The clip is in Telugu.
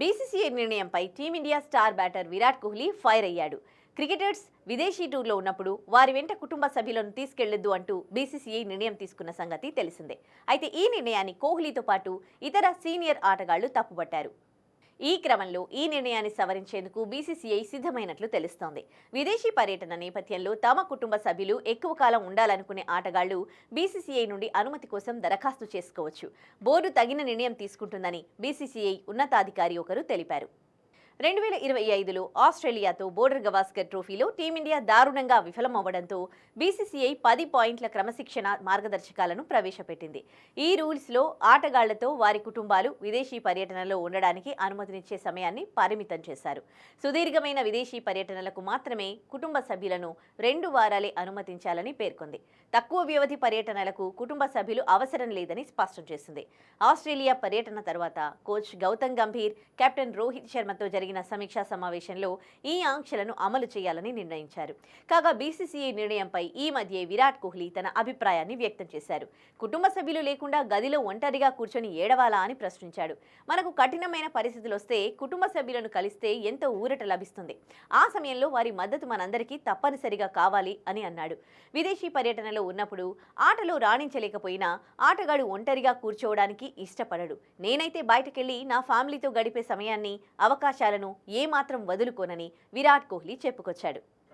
బీసీసీఐ నిర్ణయంపై team India star batter Virat Kohli fire అయ్యాడు. క్రికెటర్స్ విదేశీ టూర్లో ఉన్నప్పుడు వారి వెంట కుటుంబ సభ్యులను తీసుకెళ్ళొద్దు అంటూ బీసీసీఐ నిర్ణయం తీసుకున్న సంగతి తెలిసిందే. అయితే ఈ నిర్ణయాన్ని కోహ్లీతో పాటు ఇతర సీనియర్ ఆటగాళ్ళు తప్పుపట్టారు. ఈ క్రమంలో ఈ నిర్ణయాన్ని సవరించేందుకు బీసీసీఐ సిద్ధమైనట్లు తెలుస్తోంది. విదేశీ పర్యటన నేపథ్యంలో తమ కుటుంబ సభ్యులు ఎక్కువ కాలం ఉండాలనుకునే ఆటగాళ్ళు బీసీసీఐ నుండి అనుమతి కోసం దరఖాస్తు చేసుకోవచ్చు. బోర్డు తగిన నిర్ణయం తీసుకుంటుందని బీసీసీఐ ఉన్నతాధికారి ఒకరు తెలిపారు. రెండు వేల ఇరవై ఐదులో ఆస్ట్రేలియాతో బోర్డర్ గవాస్కర్ ట్రోఫీలో టీమిండియా దారుణంగా విఫలమవ్వడంతో బీసీసీఐ పది పాయింట్ల క్రమశిక్షణ మార్గదర్శకాలను ప్రవేశపెట్టింది. ఈ రూల్స్లో ఆటగాళ్ళతో వారి కుటుంబాలు విదేశీ పర్యటనలో ఉండడానికి అనుమతినిచ్చే సమయాన్ని పరిమితం చేశారు. సుదీర్ఘమైన విదేశీ పర్యటనలకు మాత్రమే కుటుంబ సభ్యులను రెండు వారాలే అనుమతించాలని పేర్కొంది. తక్కువ వ్యవధి పర్యటనలకు కుటుంబ సభ్యులు అవసరం లేదని స్పష్టం చేసింది. ఆస్ట్రేలియా పర్యటన తర్వాత కోచ్ గౌతమ్ గంభీర్ కెప్టెన్ రోహిత్ శర్మతో జరిగిన సమీక్షా సమావేశంలో ఈ ఆంక్షలను అమలు చేయాలని నిర్ణయించారు. కాగా బీసీసీఐ నిర్ణయంపై ఈ మధ్య విరాట్ కోహ్లీ తన అభిప్రాయాన్ని వ్యక్తం చేశారు. కుటుంబ సభ్యులు లేకుండా గదిలో ఒంటరిగా కూర్చొని ఏడవాలా అని ప్రశ్నించాడు. మనకు కఠినమైన పరిస్థితులు వస్తే కుటుంబ సభ్యులను కలిస్తే ఎంతో ఊరట లభిస్తుంది. ఆ సమయంలో వారి మద్దతు మనందరికీ తప్పనిసరిగా కావాలి అని అన్నాడు. విదేశీ పర్యటనలో ఉన్నప్పుడు ఆటలో రాణించలేకపోయినా ఆటగాడు ఒంటరిగా కూర్చోవడానికి ఇష్టపడడు. నేనైతే బయటకెళ్ళి నా ఫ్యామిలీతో గడిపే సమయాన్ని అవకాశాలను ఏమాత్రం వదులుకోనని విరాట్ కోహ్లీ చెప్పుకొచ్చాడు.